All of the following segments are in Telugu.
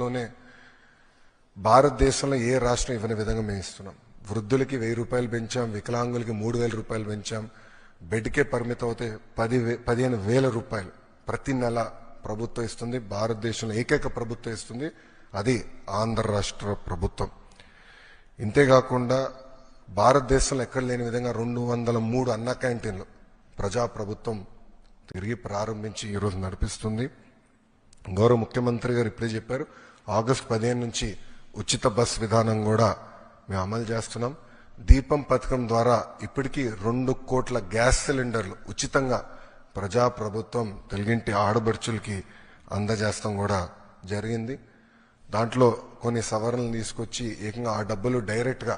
ప్రపంచంలోనే భారతదేశంలో ఏ రాష్ట్రం ఇవ్వని విధంగా మేము ఇస్తున్నాం. వృద్ధులకి వెయ్యి రూపాయలు పెంచాం వికలాంగులకి మూడు వేల రూపాయలు పెంచాం. బెడ్కే పరిమితం అవుతే పది వే- పదిహేను వేల రూపాయలు ప్రతి నెల ప్రభుత్వం ఇస్తుంది. భారతదేశంలో ఏకైక ప్రభుత్వం ఇస్తుంది. అది ఆంధ్ర రాష్ట్ర ప్రభుత్వం. ఇంతేకాకుండా భారతదేశంలో ఎక్కడ లేని విధంగా రెండు వందల మూడు అన్న క్యాంటీన్లు ప్రజా ప్రభుత్వం తిరిగి ప్రారంభించి ఈరోజు నడిపిస్తుంది. గౌరవ ముఖ్యమంత్రి గారు ఇప్పుడే చెప్పారు ఆగస్టు పదిహేను నుంచి ఉచిత బస్ విధానం కూడా మేము అమలు చేస్తున్నాం. దీపం పథకం ద్వారా ఇప్పటికీ రెండు కోట్ల గ్యాస్ సిలిండర్లు ఉచితంగా ప్రజా ప్రభుత్వం తెలుగింటి ఆడబడుచులకి అందజేస్తాం కూడా జరిగింది. దాంట్లో కొన్ని సవరణలు తీసుకొచ్చి ఏకంగా ఆ డబ్బులు డైరెక్ట్గా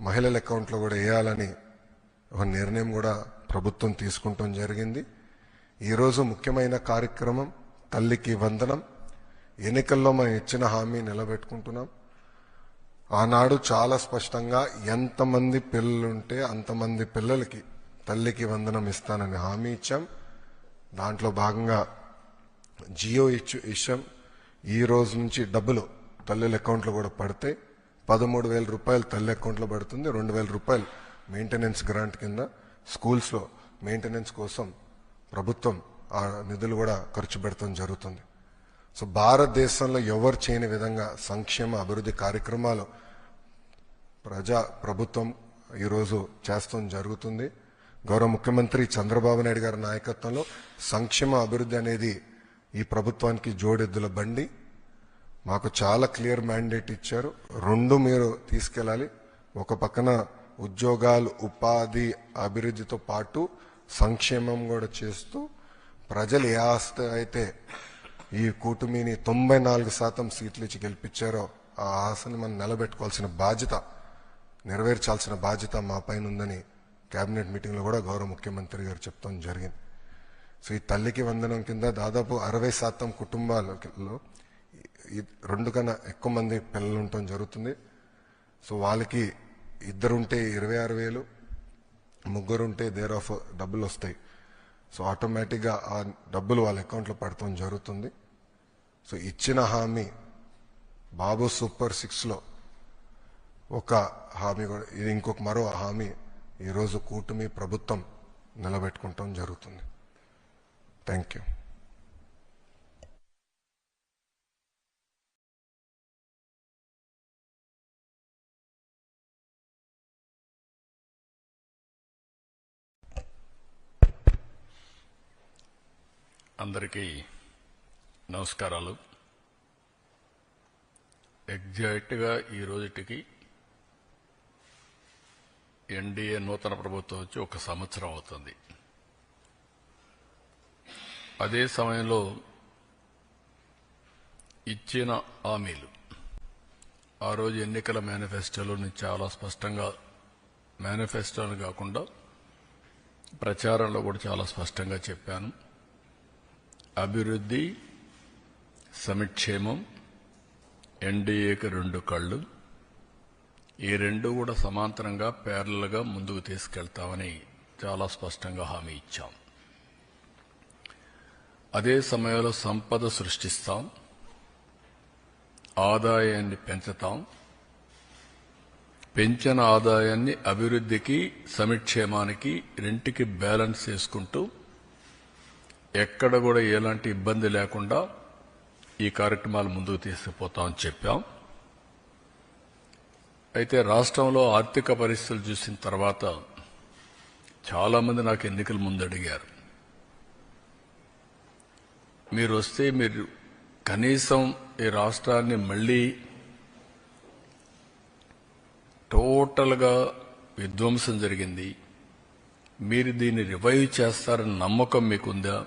మహిళల అకౌంట్లో కూడా వేయాలని ఒక నిర్ణయం కూడా ప్రభుత్వం తీసుకుంటాం జరిగింది. ఈరోజు ముఖ్యమైన కార్యక్రమం తల్లికి వందనం. ఎన్నికల్లో మనం ఇచ్చిన హామీ నిలబెట్టుకుంటున్నాం. ఆనాడు చాలా స్పష్టంగా ఎంతమంది పిల్లలుంటే అంతమంది పిల్లలకి తల్లికి వందనం ఇస్తానని హామీ ఇచ్చాం. దాంట్లో భాగంగా జియో ఇచ్చు ఇచ్చాం. ఈ రోజు నుంచి డబ్బులు తల్లుల అకౌంట్లో కూడా పడితే పదమూడు వేల రూపాయలు తల్లి అకౌంట్లో పడుతుంది. రెండు వేల రూపాయలు మెయింటెనెన్స్ గ్రాంట్ కింద స్కూల్స్లో మెయింటెనెన్స్ కోసం ప్రభుత్వం ఆ నిధులు కూడా ఖర్చు పెడతాం జరుగుతుంది. సో భారతదేశంలో ఎవరు చేయని విధంగా సంక్షేమ అభివృద్ధి కార్యక్రమాలు ప్రజా ప్రభుత్వం ఈరోజు చేస్తాం జరుగుతుంది. గౌరవ ముఖ్యమంత్రి చంద్రబాబు నాయుడు గారి నాయకత్వంలో సంక్షేమ అభివృద్ధి అనేది ఈ ప్రభుత్వానికి జోడెద్దుల బండి. మాకు చాలా క్లియర్ మ్యాండేట్ ఇచ్చారు. రెండు మీరు తీసుకెళ్ళాలి. ఒక పక్కన ఉద్యోగాలు ఉపాధి అభివృద్ధితో పాటు సంక్షేమం కూడా చేస్తూ ప్రజలు ఏ ఆస్తి అయితే ఈ కూటమిని తొంభై నాలుగు శాతం సీట్లు ఇచ్చి గెలిపించారో ఆ ఆశని మనం నిలబెట్టుకోవాల్సిన బాధ్యత నెరవేర్చాల్సిన బాధ్యత మా పైన ఉందని కేబినెట్ మీటింగ్లో కూడా గౌరవ ముఖ్యమంత్రి గారు చెప్తాం జరిగింది. సో ఈ తల్లికి వందనం కింద దాదాపు అరవై శాతం కుటుంబాలలో రెండు కన్నా ఎక్కువ మంది పిల్లలు ఉండటం జరుగుతుంది. సో వాళ్ళకి ఇద్దరుంటే ఇరవై ఆరు వేలు ముగ్గురుంటే దేర్ ఆఫ్ డబ్బులు వస్తాయి సో ఆటోమేటిక్గా ఆ డబ్బులు వాళ్ళ అకౌంట్లో పడటం జరుగుతుంది. సో ఇచ్చిన హామీ బాబు సూపర్ సిక్స్లో ఒక హామీ కూడా ఇది ఇంకొక మరో హామీ ఈరోజు కూటమి ప్రభుత్వం నిలబెట్టుకుంటాం జరుగుతుంది. Thank you. అందరికీ నమస్కారాలు. ఎగ్జాక్ట్గా ఈ రోజుటికి ఎన్డీఏ నూతన ప్రభుత్వం వచ్చి ఒక సంవత్సరం అవుతుంది. అదే సమయంలో ఇచ్చిన హామీలు. ఆ రోజు ఎన్నికల మేనిఫెస్టోలోని చాలా స్పష్టంగా మేనిఫెస్టోని కాకుండా ప్రచారంలో కూడా చాలా స్పష్టంగా చెప్పాను. అభివృద్ధి సమిక్షేమం ఎన్డీఏకి రెండు కళ్ళు ఈ రెండు కూడా సమాంతరంగా పేర్లగా ముందుకు తీసుకెళ్తామని చాలా స్పష్టంగా హామీ ఇచ్చాం. అదే సమయంలో సంపద సృష్టిస్తాం ఆదాయాన్ని పెంచుతాం పెంచిన ఆదాయాన్ని అభివృద్ధికి సమిక్షేమానికి రెంటికి బ్యాలెన్స్ చేసుకుంటూ ఎక్కడ కూడా ఎలాంటి ఇబ్బంది లేకుండా ఈ కార్యక్రమాలు ముందుకు తీసుకుపోతామని చెప్పాం. అయితే రాష్ట్రంలో ఆర్థిక పరిస్థితులు చూసిన తర్వాత చాలామంది నాకు ఎన్నికల ముందు అడిగారు. మీరు వస్తే మీరు కనీసం ఈ రాష్ట్రాన్ని మళ్ళీ టోటల్గా విధ్వంసం జరిగింది. మీరు దీన్ని రివైవ్ చేస్తారని నమ్మకం మీకుందా?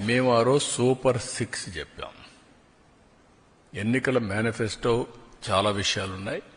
మేము ఆ రోజు సూపర్ సిక్స్ చెప్పాం. ఎన్నికల మేనిఫెస్టో చాలా విషయాలున్నాయి.